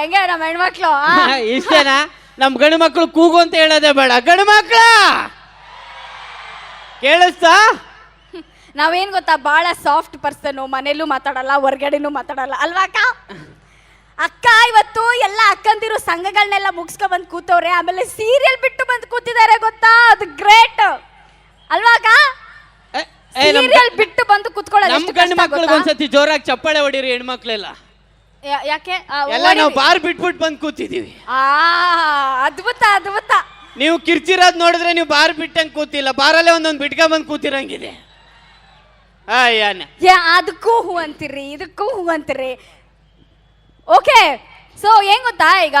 ಹೆಂಗೆ ನಮ್ಮ ಹೆಣ್ಮಕ್ಳು? ಆ? ಇಷ್ಟೇನಾ? ನಮ್ ಗಂಡು ಮಕ್ಕಳು ಕೂಗು ಅಂತ ಹೇಳೋದೇ ಬೇಡ. ಗಂಡು ಮಕ್ಳ? ಕೇಳಿಸ್ತಾ? ನಾವೇನ್ ಗೊತ್ತಾ? ಬಹಳ ಸಾಫ್ಟ್ ಪರ್ಸನ್ ಮನೇಲೂ ಮಾತಾಡಲ್ಲ ಹೊರ್ಗಡೆನೂ ಮಾತಾಡಲ್ಲ. ಅಲ್ವಾ ಅಕ್ಕ? ಅಕ್ಕ ಇವತ್ತು ಎಲ್ಲ ಅಕ್ಕಂದಿರು ಸಂಘಗಳನ್ನೆಲ್ಲ ಮುಗಿಸ್ಕೊ ಬಂದು ಕೂತವ್ರೆ. ಆಮೇಲೆ ಸೀರಿಯಲ್ ಬಿಟ್ಟು ಬಂದು ಕೂತಿದ್ದಾರೆ ಗೊತ್ತಾ? ಅದು ಗ್ರೇಟ್ ಅಲ್ವಾ ಅಕ್ಕ? ಏ, ಏ, ನಮ್ ಸೀರಿಯಲ್ ಬಿಟ್ಟು ಬಂದು ಕೂತ್ಕೊಳ್ಳೋದು ನಮ್ ಗಂಡು? ಒಂದ್ಸತಿ ಜೋರಾಗಿ ಚಪ್ಪಾಳೆ ಹೊಡೀರಿ ಹೆಣ್ಮಕ್ಳೆಲ್ಲ. ಯಾ- ಯಾಕೆ? ಆ, ಎಲ್ಲ ನಾವು ಓಡಿರಿ. ಬಾರ್ ಬಿಟ್ಬಿಟ್ಟು ಬಂದು ಕೂತಿದೀವಿ. ಆ ಅದ್ಭುತ ಅದ್ಭುತ. ನೀವು ಕಿರ್ಚಿರೋದ್ ನೋಡಿದ್ರೆ ನೀವು ಬಾರ್ ಬಿಟ್ಟಂಗ್ ಕೂತಿಲ್ಲ. ಬಾರಲ್ಲೇ ಒಂದೊಂದು ಬಿಟ್ಕ ಬಂದು ಕೂತಿರಂಗಿದೆ. ಅಯ್ಯಾನ ಯಾ ಅದಕ್ಕೂ ಹೂ ಅಂತೀರಿ ಇದಕ್ಕೂ ಹೂ ಅಂತೀರಿ. ಓಕೆ ಸೊ ಏನ್ ಗೊತ್ತಾ? ಈಗ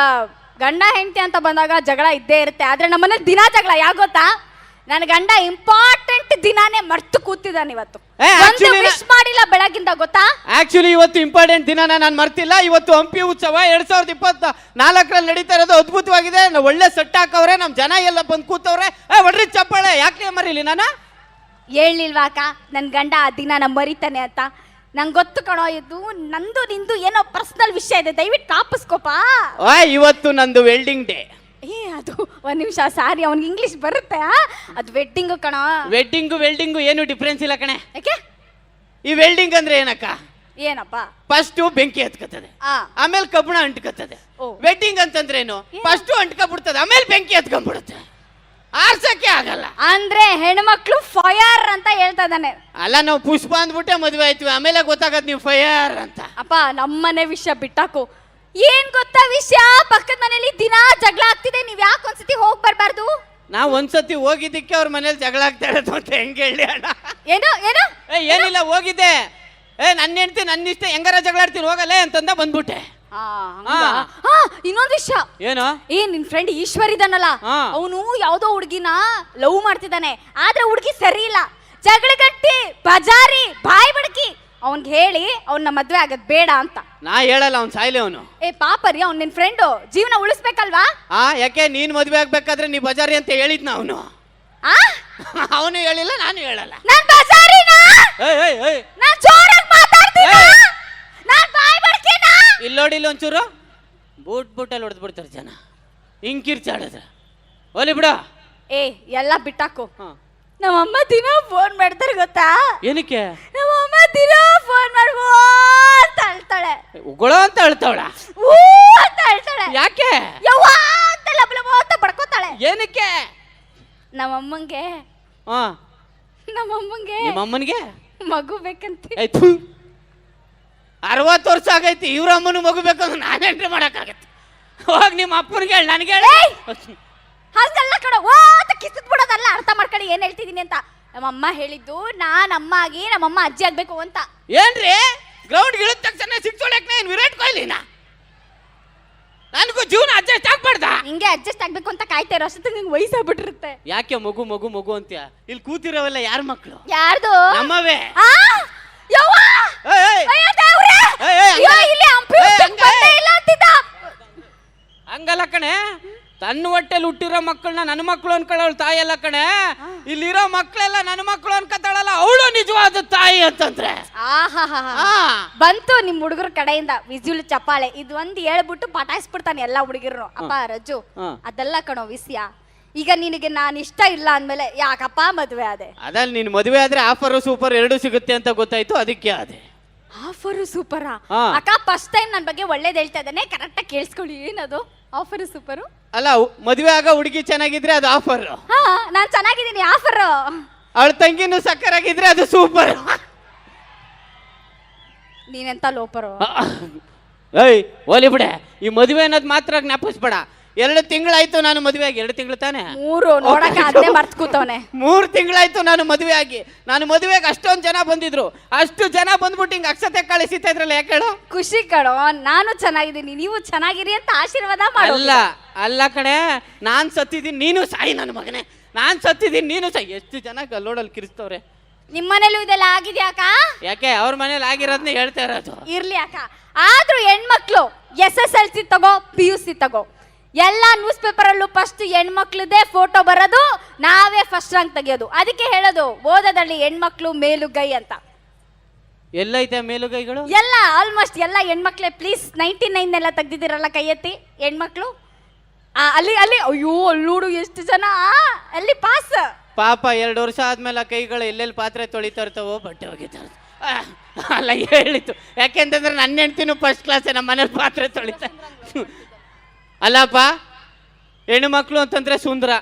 ಗಂಡ ಹೆಂಡತಿ ಅಂತ ಬಂದಾಗ ಜಗಳ ಇದ್ದೇ ಇರುತ್ತೆ. ಆದ್ರೆ ನಮ್ಮನೆ ದಿನ ಜಗಳ ಯಾಕೆ ಗೊತ್ತಾ? ನನ್ನ ಗಂಡ ಇಂಪಾರ್ಟೆಂಟ್ ದಿನಾನೇ ಮರ್ತು ಕೂತಿದ್ದಾನೆ ಇವತ್ತು. ಏ, ಒಂದು actually ವಿಶ್ ಮಾಡಿಲ್ಲ ಬೆಳಗಿಂದ ಗೊತ್ತಾ? ಆಕ್ಚುಲಿ ಇವತ್ತು ಇಂಪಾರ್ಟೆಂಟ್ ದಿನನ ನಾನು ಮರ್ತಿಲ್ಲ. ಇವತ್ತು ಹಂಪಿ ಉತ್ಸವ ಎರಡ್ ಸಾವಿರದ ಇಪ್ಪತ್ತ ನಾಲ್ಕರಲ್ಲಿ ನಡೀತಾ ಇರೋದು ಅದ್ಭುತವಾಗಿದೆ. ನ- ಒಳ್ಳೆ ಸೆಟ್ ಹಾಕವ್ರೆ ನಮ್ ಜನ ಎಲ್ಲ ಬಂದು ಕೂತವ್ರೆ. ಒಡ್ರಿ ಚಪ್ಪಾಳೆ ಯಾಕೆ ಮರೀಲಿ ನಾನು? ಹೇಳಿಲ್ವಾ ಅಕ್ಕ? ನನ್ನ ಗಂಡ ಆ ದಿನ ನಮ್ಮ ಮರಿತಾನೆ ಅಂತ. ನಂಗೆ ಗೊತ್ತು ಕಣೋ ಇದು ನಂದು ನಿಂದು ಏನೋ ಪರ್ಸನಲ್ ವಿಷಯ ಇದೆ. ದಯವಿಟ್ಟು ಕಾಪಸ್ಕೋಪಾ ಇವತ್ತು ನಂದು ವೆಲ್ಡಿಂಗ್ ಡೇ ಏ ಅದು ಒಂದು ನಿಮಿಷ ಸಾರಿ ಅವ್ನಿಗೆ ಇಂಗ್ಲಿಷ್ ಬರುತ್ತೆ ಆ? ಅದು ವೆಡ್ಡಿಂಗು ಕಣ. ವೆಡ್ಡಿಂಗು ವೆಲ್ಡಿಂಗು ಏನು ಡಿಫ್ರೆನ್ಸ್ ಇಲ್ಲ ಕಣೆ. ಯಾಕೆ? ಈ ವೆಲ್ಡಿಂಗ್ ಅಂದ್ರೆ ಏನಕ್ಕ? ಏನಪ್ಪ? ಫಸ್ಟ್ ಬೆಂಕಿ ಹತ್ಕತ್ತದೆ ಆ. ಆಮೇಲೆ ಕಬ್ಬಣ ಅಂಟ್ಕತ್ತದೆ ಓ. ವೆಡ್ಡಿಂಗ್ ಅಂತಂದ್ರೇನು? ಏನು? ಫಸ್ಟ್ ಅಂಟ್ಕೊಬಿಡ್ತದೆ ಆಮೇಲೆ ಬೆಂಕಿ ಹತ್ಕೊಂಡ್ಬಿಡುತ್ತೆ. ಆರ್ಸಕ್ಕೆ ಆಗಲ್ಲ. ಅಂದ್ರೆ ಹೆಣ್ಮಕ್ಳು ಫಯರ್ ಅಂತ ಹೇಳ್ತಾ ಇದ್ದಾನೆ. ಅಲ್ಲ ನಾವು ಪುಷ್ಪ ಅಂದ್ಬಿಟ್ಟೆ ಮದುವೆ ಆಯ್ತೀವಿ ಆಮೇಲೆ ಗೊತ್ತಾಗತ್ತೆ ನೀವು ಫೈರ್ ಅಂತ. ಅಪ್ಪ ನಮ್ಮನೆ ವಿಷಯ ಬಿಟ್ಟಾಕು. ಏನ್ ಗೊತ್ತಾ ವಿಷಯ? ಪಕ್ಕದ ಮನೇಲಿ ದಿನ ಜಗಳ ಆಗ್ತಿದೆ ನೀವ್ ಯಾಕೆ ಒಂದ್ಸತಿ ಹೋಗ್ ಬರ್ಬಾರ್ದು? ನಾ ಒಂದ್ಸತಿ ಹೋಗಿದ್ದಕ್ಕೆ ಅವ್ರ ಮನೇಲಿ ಜಗಳ ಆಗ್ತಾ ಇರೋದು ಅಂತ ಹೆಂಗೆ ಹೇಳಿ ಅಣ್ಣ? ಏನು ಏನು? ಏ ಏನಿಲ್ಲ ಹೋಗಿದ್ದೆ. ಏ ನನ್ನ ಹೆಂಡ್ತಿ ನನ್ನ ಇಷ್ಟ ಹೆಂಗಾರ ಜಗಳ ಆಡ್ತೀನಿ ಹೋಗಲ್ಲ ಅಂತಂದ ಬಂದ್ಬಿಟ್ಟೆ. ಆ, ಹಂಗಾ? ಆ, ಇನ್ನೊಂದ್ ವಿಷಯ. ಏನು? ಏ ನಿನ್ ಫ್ರೆಂಡ್ ಈಶ್ವರ್ ಇದಾನಲ್ಲ ಹಾ. ಅವನು ಯಾವ್ದೋ ಹುಡುಗಿನ ಲವ್ ಮಾಡ್ತಿದ್ದಾನೆ. ಆದ್ರೆ ಹುಡ್ಗಿ ಸರಿ ಇಲ್ಲ. ಜಗಳಗಟ್ಟಿ ಬಜಾರಿ ಬಾಯಿ ಬಡಕಿ. ಅವನ್ಗೆ ಹೇಳಿ ಅವ್ನ ಮದ್ವೆ ಆಗದ್ ಬೇಡ ಅಂತ. ನಾ ಹೇಳಲ್ಲ ಅವ್ನು ಸಾಯ್ಲೆ ಅವನು. ಏ ಪಾಪರಿ ಅವ್ನು ನಿನ್ ಫ್ರೆಂಡು ಜೀವನ ಉಳಿಸ್ಬೇಕಲ್ವಾ? ಆ ಯಾಕೆ ನೀನ್ ಮದುವೆ ಆಗ್ಬೇಕಾದ್ರೆ ನೀ ಬಜಾರಿ ಅಂತ ಹೇಳಿದ್ನ ಅವನು. ಆ? ಅವನು ಹೇಳಿಲ್ಲ ನಾನು ಹೇಳಲ್ಲ. ನಾನ್ ಬಜಾರಿನ? ಏಯ್ ಏಯ್ ಏಯ್. ನಾನ್ ಜೋರಾಗಿ ಮಾತಾಡ್ತೀನ? ಏಯ್! ನಾನ್ ಬಾಯ್ ಬಡಕಿನ ಇಲ್ಲಿ ನೋಡಿ ಇಲ್ಲಿ ಒಂಚೂರು. ಬೂಟ್ ಬೂಟಲ್ಲಿ ಹೊಡೆದು ಬಿಡ್ತಾರೆ ಜನ ಹಿಂಗ್ ಒಲಿ ಬಿಡ. ಏ ಎಲ್ಲ ಬಿಟ್ಟಾಕು. ನಮ್ಮ ಅಮ್ಮ ದಿನ ಫೋನ್ ಮಾಡ್ತಾರೆ ಗೊತ್ತಾ? ಏನಕ್ಕೆ? ನಮ್ಮಮ್ಮ ದಿನ ಫೋನ್ ಮಾಡ್ಬೋ ಅಳ್ತಾಳೆ. ಉಗುಳು ಅಂತ ಅಳ್ತಾವಳ? ಊ ಅಂತ ಅಳ್ತಾಳೆ. ಯಾಕೆ? ಯವ್ವ ಅಂತ ಅಂತ ಬಡ್ಕೋತಾಳೆ. ಏನಕ್ಕೆ? ನಮ್ಮಮ್ಮಂಗೆ. ಹಾ ನಮ್ಮಮ್ಮಂಗೆ. ನಿಮ್ಮ ಅಮ್ಮನಿಗೆ ಮಗು ಬೇಕಂತ. ಆಯ್ತು ಅರವತ್ತು ವರ್ಷ ಆಗೈತಿ ಇವ್ರ ಅಮ್ಮನ ಮಗು ಬೇಕಂದ್ರೆ ನಾನು ಎಂಟ್ರಿ ಮಾಡಕ್ಕಾಗತ್ತೆ. ಹೋಗಿ ನಿಮ್ಮ ಅಪ್ಪನಿಗೆ ಹೇಳಿ ನನಗೆ ಹೇಳಿ! ಹಂಗಲ್ಲ ಕಣ. ಓ ಅಂತ ಕಿಸಿದ್ ಬಿಡೋದಲ್ಲ ಅರ್ಥ ಮಾಡ್ಕೊಳ್ಳಿ ಏನ್ ಹೇಳ್ತಿದೀನಿ ಅಂತ. ನಮ್ಮಮ್ಮ ಹೇಳಿದ್ದು ನಾನ್ ಅಮ್ಮ ಆಗಿ ನಮ್ಮಮ್ಮ ಅಜ್ಜಿ ಆಗ್ಬೇಕು ಅಂತ. ಏನ್ರಿ? ಗ್ರೌಂಡ್ ಇಳಿದ ತಕ್ಷಣ ಸಿಕ್ಸ್ ಹೊಡ್ಯಾಕ ಏನ್ ವಿರಾಟ್ ಕೊಹ್ಲಿನ? ನನಗೂ ಜೀವನ ಅಡ್ಜಸ್ಟ್ ಆಗ್ಬಾರ್ದ? ಹಿಂಗೆ ಅಡ್ಜಸ್ಟ್ ಆಗ್ಬೇಕು ಅಂತ ಕಾಯ್ತಾ ಇರೋ ಅಷ್ಟೊತ್ತಿಗೆ ನಿಂಗೆ ವಯಸ್ಸಾಗ್ಬಿಟ್ಟಿರುತ್ತೆ. ಯಾಕೆ ಮಗು ಮಗು ಮಗು ಅಂತೀಯ? ಇಲ್ಲಿ ಕೂತಿರೋವೆಲ್ಲ ಯಾರ ಮಕ್ಕಳು ಯಾರ್ದು? ನಮ್ಮವೇ. ಆ? ಯವ್ವ? ಏಯ್, ಏಯ್, ಅಯ್ಯೋ ದೇವ್ರೇ! ಏಯ್, ಏಯ್, ಅಯ್ಯೋ, ಹಂಗ- ಇಲ್ಲಿ ಹಂಪಿ ಏಯ್, ಉತ್ಸವಕ್ಕೆ ಹಂಗ- ಬಂದೇ ಇಲ್ಲ ಅಂತಿದ್ದ. ಹಂಗಲ್ಲ ಕಣೆ. ತನ್ನ ಹೊಟ್ಟೆಲಿ ಹುಟ್ಟಿರೋ ಮಕ್ಕಳನ್ನ ನನ್ನ ಮಕ್ಕಳು ಅನ್ಕೊಳ್ಳೋಳು ತಾಯಿ ಅಲ್ಲ ಕಣೆ. ಇಲ್ಲಿರೋ ಮಕ್ಕಳೆಲ್ಲ ನನ್ನ ಮಕ್ಕಳು ಅನ್ಕೊತಾಳಲ್ಲ ಅವಳು ನಿಜವಾದ ತಾಯಿ ಅಂತಂದ್ರೆ. ಆಹಾಹಾಹಾ. ಆ ಬಂತು ನಿಮ್ ಹುಡುಗರ ಕಡೆಯಿಂದ ವಿಜುಲ್ ಚಪಾಳೆ ಇದು ಒಂದ್ ಹೇಳ್ಬಿಟ್ಟು ಪಟಾಯಿಸ್ಬಿಡ್ತಾನೆ ಎಲ್ಲಾ ಹುಡುಗಿರು ಅಪ್ಪ ರಜ್ಜು ಹಾ. ಅದೆಲ್ಲ ಕಣೋ ವಿಷಯ. ಈಗ ನಿನಗೆ ನಾನು ಇಷ್ಟ ಇಲ್ಲ ಅಂದ್ಮೇಲೆ ಯಾಕಪ್ಪ ಮದ್ವೆ ಅದೇ ಅದಲ್ಲಿ ನೀನ್ ಮದುವೆ ಆದ್ರೆ ಆಫರ್ ಸೂಪರ್ ಎರಡು ಸಿಗುತ್ತೆ ಅಂತ ಗೊತ್ತಾಯ್ತು ಅದಕ್ಕೆ ಅದೇ ಆಫರ್ ಸೂಪರ್? ಹಾ. ಅಕ್ಕ ಫಸ್ಟ್ ಟೈಮ್ ನನ್ನ ಬಗ್ಗೆ ಒಳ್ಳೇದ್ ಹೇಳ್ತಾ ಇದ್ದಾನೆ. ಕರೆಕ್ಟಾಗಿ ಕೇಳಿಸ್ಕೊಳ್ಳಿ ಏನದು? Offer super? ಅಲ್ಲ ಮದುವೆ ಆಗ ಹುಡುಗಿ ಚೆನ್ನಾಗಿದ್ರೆ ಅದು ಆಫರ್ ಹಾ ನಾನ್ ಚೆನ್ನಾಗಿದ್ದೀನಿ ಆಫರ್ ಅವಳ ತಂಗಿನೂ ಸಕ್ಕರಾಗಿದ್ರೆ ಅದು ಸೂಪರ್ ನೀನೆಂತ ಲೋಪರು? ಏಯ್ ಓಲಿ ಬಿಡೆ. ಈ ಮದುವೆ ಅನ್ನೋದು ಮಾತ್ರ ಜ್ಞಾಪಿಸ್ಬೇಡ. ಎರಡು ತಿಂಗಳಾಯ್ತು ನಾನು ಮದುವೆ ಆಗಿ ಎರಡು ತಿಂಗಳು ತಾನೆ? ಮೂರು ನೋಡಕ ಅದನ್ನೇ ಮರ್ತ್ ಕೂತವನೆ. ಮೂರು ತಿಂಗಳಾಯ್ತು ನಾನು ಮದುವೆ ಆಗಿ ನಾನು ಮದುವೆಗೆ ಅಷ್ಟೊಂದು ಜನ ಬಂದಿದ್ರು. ಅಷ್ಟು ಜನ ಬಂದ್ಬಿಟ್ಟು ಹಿಂಗೆ ಅಕ್ಷತೆ ಕಳಿಸಿತಾ ಇದ್ರಲ್ಲ ಯಾಕೆ ಹೇಳು? ಖುಷಿ ಕಣೋ ನಾನು ಚೆನ್ನಾಗಿದ್ದೀನಿ ನೀವು ಚೆನ್ನಾಗಿರಿ ಅಂತ ಆಶೀರ್ವಾದ ಮಾಡು. ಅಲ್ಲ ಅಲ್ಲ ಕಣೆ ನಾನ್ ಸತ್ತಿದ್ದೀನಿ ನೀನು ಸಾಯಿ ನನ್ನ ಮಗನೇ. ನಾನ್ ಸತ್ತಿದ್ದೀನಿ ನೀನು ಸಾಯಿ. ಎಷ್ಟು ಜನ ಗಲ್ಲೋಡಲ್ಲಿ ಕಿರಿಸ್ತವ್ರೆ. ನಿಮ್ಮನೇಲೂ ಇದೆಲ್ಲ ಆಗಿದ್ಯಾಕ ಯಾಕೆ ಅವ್ರ ಮನೇಲಿ ಆಗಿರೋದನ್ನ ಹೇಳ್ತಾ ಇರೋದು. ಇರ್ಲಿ ಅಕ್ಕ. ಆದ್ರೂ ಹೆಣ್ಮಕ್ಳು ಎಸ್ ಎಸ್ ಎಲ್ ಸಿ ತಗೋ ಪಿ ಯು ಸಿ ತಗೋ. ಎಲ್ಲ ನ್ಯೂಸ್ ಪೇಪರಲ್ಲೂ ಫಸ್ಟ್ ಹೆಣ್ಮಕ್ಳದೇ ಫೋಟೋ ಬರೋದು ನಾವೇ ಫಸ್ಟ್ ರ್ಯಾಂಕ್ ತೆಗೆಯೋದು. ಅದಕ್ಕೆ ಹೇಳೋದು ಓದೋದಲ್ಲಿ ಹೆಣ್ಮಕ್ಳು ಮೇಲುಗೈ ಅಂತ. ಎಲ್ಲೈತೆ ಮೇಲುಗೈಗಳು? ಎಲ್ಲ ಆಲ್ಮೋಸ್ಟ್ ಎಲ್ಲ ಹೆಣ್ಮಕ್ಳೇ ಪ್ಲೀಸ್ ನೈಂಟಿ ನೈನ್ ಎಲ್ಲ ತೆಗ್ದಿದ್ದೀರಲ್ಲ ಕೈ ಎತ್ತಿ ಹೆಣ್ಮಕ್ಳು? ಆ, ಅಲ್ಲಿ ಅಲ್ಲಿ ಅಯ್ಯೋ ಅಲ್ಲೂಡು ಎಷ್ಟು ಜನ ಆ, ಅಲ್ಲಿ ಪಾಸ್ ಪಾಪ ಎರಡು ವರ್ಷ ಆದ್ಮೇಲೆ ಆ ಕೈಗಳು ಎಲ್ಲೆಲ್ಲಿ ಪಾತ್ರೆ ತೊಳಿತಾ ಇರ್ತಾವೋ ಬಟ್ಟೆ ಒಗಿತಾ ಇರ್ತಾವೆ. ಆ, ಅಲ್ಲ ಹೇಳಿತು ಯಾಕೆಂತಂದ್ರೆ ನನ್ನ ಹೆಂಡ್ತಿನೂ ಫಸ್ಟ್ ಕ್ಲಾಸ್ ನಮ್ಮ ಮನೇಲಿ ಪಾತ್ರೆ ತೊಳಿತಾ ಅಲ್ಲಪ್ಪ ಹೆಣ್ಣು ಮಕ್ಕಳು ಅಂತಂದ್ರೆ ಸುಂದರ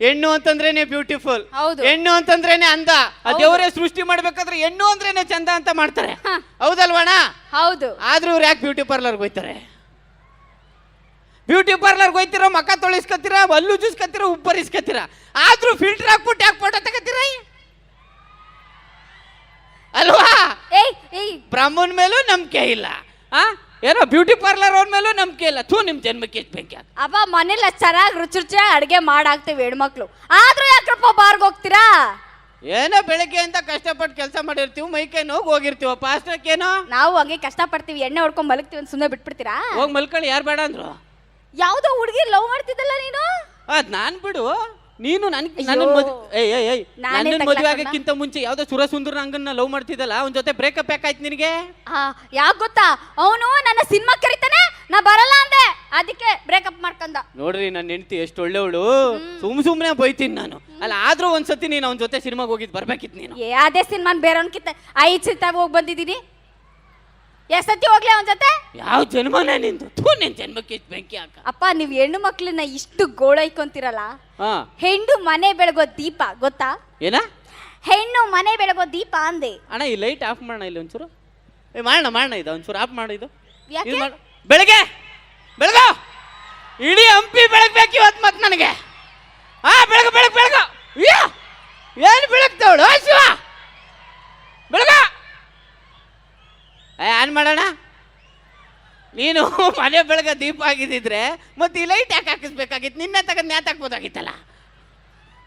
ಹೆಣ್ಣು ಅಂತಂದ್ರೇನೆ ಬ್ಯೂಟಿಫುಲ್ ಹೌದು. ಹೆಣ್ಣು ಅಂತಂದ್ರೇನೆ ಅಂದ ಆ ದೇವರೇ ಸೃಷ್ಟಿ ಮಾಡ್ಬೇಕಾದ್ರೆ ಹೆಣ್ಣು ಅಂದ್ರೇನೆ ಚಂದ ಅಂತ ಮಾಡ್ತಾರೆ. ಹೌದಲ್ವಣ ಹೌದು. ಆದ್ರೂ ಇವ್ರು ಯಾಕೆ ಬ್ಯೂಟಿ ಪಾರ್ಲರ್ಗೆ ಹೋಯ್ತಾರೆ ಬ್ಯೂಟಿ ಪಾರ್ಲರ್ಗೆ ಹೋಯ್ತೀರ ಮಕ್ಕ ತೊಳಿಸ್ಕೊತೀರ ಹಲ್ಲು ಜೂಸ್ಕೊತೀರ ಉಬ್ಬರಿಸ್ಕೊತೀರ ಆದ್ರೂ ಫಿಲ್ಟರ್ ಹಾಕ್ಬಿಟ್ಟು ಯಾಕೆ ಫೋಟೋ ತಗೋತೀರ? ಅಲ್ವಾ? ಏಯ್ ಏಯ್. ಬ್ರಾಹ್ಮಣ ಮೇಲೂ ನಂಬಿಕೆ ಇಲ್ಲ. ಆ? ಏನೋ ಬ್ಯೂಟಿ ಪಾರ್ಲರ್ ಅವ್ರ ಮೇಲೂ ನಂಬಿಕೆ ಇಲ್ಲ. ಥೂ ನಿಮ್ ಜನ್ಮಕ್ಕೆ ಬೆಂಕಿ. ಅಬ್ಬ ಮನೇಲಿ ಚೆನ್ನಾಗಿ ರುಚಿ ರುಚಿಯಾಗಿ ಅಡುಗೆ ಮಾಡಾಕ್ತೀವಿ ಹೆಣ್ಮಕ್ಳು. ಆದ್ರೂ ಯಾಕಪ್ಪ ಬಾರ್ಗ್ ಹೋಗ್ತೀರಾ? ಏನೋ ಬೆಳಗ್ಗೆ ಅಂತ ಕಷ್ಟಪಟ್ಟು ಕೆಲಸ ಮಾಡಿರ್ತೀವಿ ಮೈಕೈ ನೋವು ಹೋಗಿರ್ತೀವಪ್ಪ ಅಷ್ಟಕ್ಕೇನೋ ನಾವು ಹಂಗೆ ಕಷ್ಟಪಡ್ತೀವಿ ಎಣ್ಣೆ ಹೊಡ್ಕೊಂಡ್ ಮಲಗ್ತೀವಿ ಅಂತ ಸುಮ್ಮನೆ ಬಿಟ್ಬಿಡ್ತೀರಾ? ಹೋಗಿ ಮಲ್ಕೊಳ್ಳಿ ಯಾರು ಬೇಡ ಅಂದ್ರು? ಯಾವುದೋ ಹುಡುಗಿ ಲವ್ ಮಾಡ್ತಿದ್ದಲ್ಲ ನೀನು? ಅದ್ ನಾನ್ ಬಿಡು. ನೀನು ನನ್ ನನ್ನ ಮದುವೆ ಆಗಕ್ಕಿಂತ ಮುಂಚೆ ಯಾವ್ದೋ ಸುರಸುಂದರ ನಂಗನ್ನ ಲವ್ ಮಾಡ್ತಿದ್ದಲ್ಲ ಅವನ ಜೊತೆ ಬ್ರೇಕಪ್ ಯಾಕಾಯ್ತು ನಿನಗೆ? ಯಾಕೆ ಗೊತ್ತಾ? ಅವನು ನನ್ನ ಸಿನಿಮಾ ಕರಿತಾನೆ ನಾ ಬರಲ್ಲ ಅಂದೆ. ಅದಕ್ಕೆ ಬ್ರೇಕಪ್ ಮಾಡ್ಕೊಂಡ ನೋಡ್ರಿ ನನ್ನ ಹೆಂಡತಿ ಎಷ್ಟು ಒಳ್ಳೆವಳು ಸುಮ್ ಸುಮ್ನೆ ಬೈತೀನಿ ನಾನು. ಅಲ್ಲ ಆದ್ರೂ ಒಂದ್ಸತಿ ನೀನು ಅವನ ಜೊತೆ ಸಿನಿಮಾಗೆ ಹೋಗಿದ್ ಬರ್ಬೇಕಿತ್ತು ನೀನು. ಅದೇ ಅದೇ ಬೇರೆ ಅನ್ಕಿತ್ತ ಐದು ಸಿತ ಹೋಗಿ ಬಂದಿದ್ದೀನಿ. ಎಷ್ಟ್ ಸತಿ ಹೋಗ್ಲಿ ಅವನ ಜೊತೆ? ಯಾವ ಜನ್ಮನೇ ನಿಂದು? ತೂ ನಿನ್ ಜನ್ಮಕ್ಕೆ ಇಷ್ಟ್ ಬೆಂಕಿ ಹಾಕ. ಅಪ್ಪ ನೀವು ಹೆಣ್ಣು ಮಕ್ಳನ್ನ ಇಷ್ಟು ಗೋಳೈಕೊಂತಿರಲ್ಲ? ಹಾ. ಹೆಣ್ಣು ಮನೆ ಬೆಳಗೋ ದೀಪ ಗೊತ್ತಾ? ಏನ? ಹೆಣ್ಣು ಮನೆ ಬೆಳಗೋ ದೀಪ ಅಂದೆ. ಅಣ್ಣ ಈ ಲೈಟ್ ಆಫ್ ಮಾಡೋಣ ಇಲ್ಲಿ ಒಂಚೂರು. ಏ ಮಾಡೋಣ ಮಾಡೋಣ ಇದು ಒಂಚೂರು ಆಫ್ ಮಾಡೋ ಇದು. ಯಾಕೆ? ಇದು ಮಾಡು. ಬೆಳಗ್ಗೆ ಬೆಳಗ! ಇಡೀ ಹಂಪಿ ಬೆಳಗ್ಬೇಕು ಇವತ್ತು ಮತ್ತೆ ನನಗೆ. ಹಾ ಬೆಳಗ್ಗೆ ಬೆಳಗ್ಗೆ ಬೆಳಗ. ಅಯ್ಯೋ ಏನು ಬೆಳಗ್ತವಳು? ಶಿವ ಬೆಳಗ ಏ ಆನ್ ಮಾಡೋಣ? ನೀನು ಮನೆ ಬೆಳಗ್ಗೆ ದೀಪ ಆಗಿದ್ದಿದ್ರೆ ಮತ್ತೆ ಈ ಲೈಟ್ ಯಾಕೆ ಹಾಕಿಸ್ಬೇಕಾಗಿತ್ತು? ನಿನ್ನೆ ತಗೊಂಡು ನ್ಯಾತ್ ಹಾಕ್ಬೋದಾಗಿತ್ತಲ್ಲ?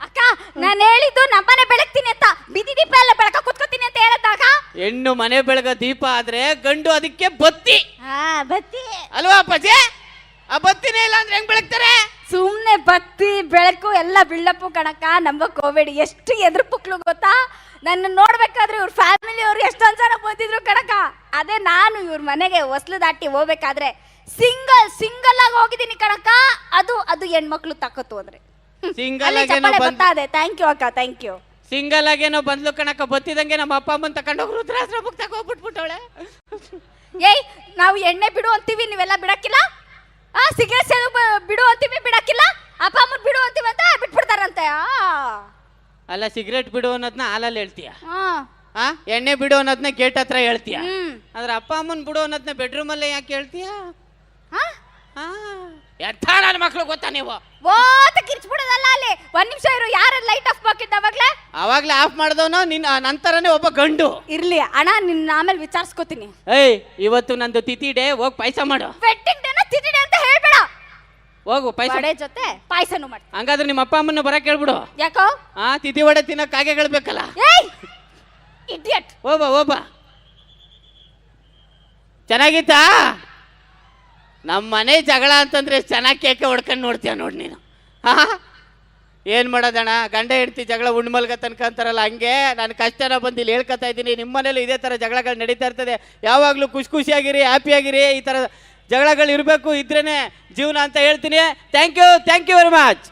ಅಕ್ಕ ನಾನು ಹೇಳಿದ್ದು ನಮ್ಮನೆ ಬೆಳಗ್ತೀನಿ ಅಂತ. ಬಿದಿ ದೀಪ ಎಲ್ಲ ಬೆಳಕ ಕುತ್ಕೋತೀನಿ ಅಂತ ಹೇಳದಾಗ ಹೆಣ್ಣು ಮನೆ ಬೆಳಗ ದೀಪ ಆದ್ರೆ ಗಂಡು ಅದಕ್ಕೆ ಬತ್ತಿ. ಹಾ ಬತ್ತಿ. ಅಲ್ವಾ ಅಪ್ಪಾಜಿ? ಆ ಬತ್ತಿನೇ ಇಲ್ಲ ಅಂದ್ರೆ ಹೆಂಗ್ ಬೆಳಗ್ತಾರೆ? ಸುಮ್ನೆ ಬತ್ತಿ ಬೆಳಕು ಎಲ್ಲ ಬಿಳ್ಳಪ್ಪು ಕಣಕ್ಕ ನಮ್ಮ ಕೋವಿಡ್ ಎಷ್ಟು ಎದುರು ಪುಕ್ಳು ಗೊತ್ತಾ? ನನ್ನ ನೋಡ್ಬೇಕಾದ್ರೆ ಇವ್ರ ಫ್ಯಾಮಿಲಿ ಅವ್ರು ಎಷ್ಟೊಂದ್ ಜನ ಬಂದಿದ್ರು ಕಣಕ ಅದೇ ನಾನು ಇವ್ರ ಮನೆಗೆ ಹೊಸ್ಲು ದಾಟಿ ಹೋಗ್ಬೇಕಾದ್ರೆ ಸಿಂಗಲ್ ಸಿಂಗಲ್ ಆಗಿ ಹೋಗಿದ್ದೀನಿ ಕಣಕ ಅದು ಅದು ಹೆಣ್ಮಕ್ಳು ತಕ್ಕತ್ತು ಅಂದ್ರೆ. ಸಿಂಗಲ್ Single ಅಲ್ಲಿ ಆಗೇನೋ ಚಪ್ಪಾಳೆ ಬಂದ್- ಬರ್ತಾ ಇದೆ. ಥ್ಯಾಂಕ್ ಯು ಅಕ್ಕ ಥ್ಯಾಂಕ್ ಯು ಸಿಂಗಲ್ ಆಗೇನೋ ಬಂದ್ಲು ಕಣಕ ಬತ್ತಿದಂಗೆ ನಮ್ಮ ಅಪ್ಪ ಅಮ್ಮನ್ ತಕೊಂಡೋಗಿ ರುದ್ರಾಶ್ರಮಕ್ಕೆ ತಗೋಬಿಟ್ಬಿಟ್ಟವಳೆ ಏಯ್ ನಾವು ಎಣ್ಣೆ ಬಿಡು ಅಂತೀವಿ ನೀವೆಲ್ಲ ಬಿಡಕ್ಕಿಲ್ಲ ಆ ಸಿಗರೇಟ್ ಸೇದು ಬ- ಬಿಡು ಅಂತೀವಿ ಬಿಡಕ್ಕಿಲ್ಲ ಅಪ್ಪ ಅಮ್ಮನ್ ಬಿಡು ಅಂತೀವಿ ಅಂತ ಬಿಟ್ಬಿಡ್ತಾರಂತೆ ಆ ಅಲ್ಲ ಸಿಗರೇಟ್ ಬಿಡು ಅನ್ನೋದನ್ನ ಹಾಲಲ್ಲಿ ಹೇಳ್ತೀಯ? ಹಾ. ಆ? ಎಣ್ಣೆ ಬಿಡು ಅನ್ನೋದನ್ನ ಗೇಟ್ ಹತ್ರ ಹೇಳ್ತೀಯ? ಹ್ಮ್. ಆದ್ರೆ ಅಪ್ಪ ಅಮ್ಮನ್ ಬಿಡು ಅನ್ನೋದನ್ನ ಬೆಡ್ರೂಮ್ ಅಲ್ಲೇ ಯಾಕೆ ಹೇಳ್ತೀಯ? ಹಾ? ಆ, ಎಂಥ ನನ್ನ ಮಕ್ಳು ಗೊತ್ತಾ ನೀವು? ಓತ ಕಿರ್ಚ್ಬಿಡೋದಲ್ಲ ಅಲ್ಲಿ. ಒಂದ್ ನಿಮಿಷ ಇರು ಯಾರ ಲೈಟ್ ಆಫ್ ಹಾಕಿದ್ದ ಅವಾಗ್ಲೇ? ಅವಾಗ್ಲೇ ಆಫ್ ಮಾಡ್ದವನು ನಿನ್ನ ನಂತರನೇ ಒಬ್ಬ ಗಂಡು. ಇರ್ಲಿ ಅಣ್ಣ ನಿನ್ನ ಆಮೇಲೆ ವಿಚಾರಿಸ್ಕೋತೀನಿ. ಏಯ್ ಇವತ್ತು ನಂದು ತಿಥಿ ಡೇ ಹೋಗ್ ಪಾಯಸ ಮಾಡು. ವೆಡ್ಡಿಂಗ್ ಡೇನ ತಿಥಿ ಡೇ ಅಂತ ಹೋಗು ಪಾಯಸ ವಡೆ ಜೊತೆ ಪಾಯಸನು ಮಾಡ್ತೀನಿ. ಹಂಗಾದ್ರೆ ನಿಮ್ಮ ಅಪ್ಪ ಅಮ್ಮನ ಬರಕ್ ಹೇಳ್ಬಿಡು. ಯಾಕೋ? ಆ ತಿಥಿ ವಡೆ ತಿನ್ನಕ್ ಕಾಗೆ ಬೇಕಲ್ಲ ಏಯ್! ಇಡಿಯಟ್ ಓಬ ಓಬ ಚೆನ್ನಾಗಿತ್ತಾ? ನಮ್ಮ ಮನೆ ಜಗಳ ಅಂತಂದ್ರೆ ಚೆನ್ನಾಗಿ ಕೇಕೆ ಹೊಡ್ಕೊಂಡು ನೋಡ್ತೀಯ ನೋಡಿ ನೀನು. ಹಾ? ಏನು ಮಾಡೋದಣ್ಣ? ಗಂಡ ಹೆಂಡ್ತಿ ಜಗಳ ಉಣ್ಮಲ್ಗ ತನಕ ಅಂತಾರಲ್ಲ ಹಂಗೆ ನಾನು ಕಷ್ಟನ ಬಂದು ಇಲ್ಲಿ ಹೇಳ್ಕೊತಾ ಇದ್ದೀನಿ. ನಿಮ್ಮ ಮನೇಲಿ ಇದೇ ಥರ ಜಗಳಗಳು ನಡೀತಾ ಇರ್ತದೆ. ಯಾವಾಗಲೂ ಖುಷಿ ಖುಷಿಯಾಗಿರಿ ಹ್ಯಾಪಿಯಾಗಿರಿ ಈ ಥರ ಜಗಳಗಳು ಇರಬೇಕು ಇದ್ರೇ ಜೀವನ ಅಂತ ಹೇಳ್ತೀನಿ. Thank you thank you very much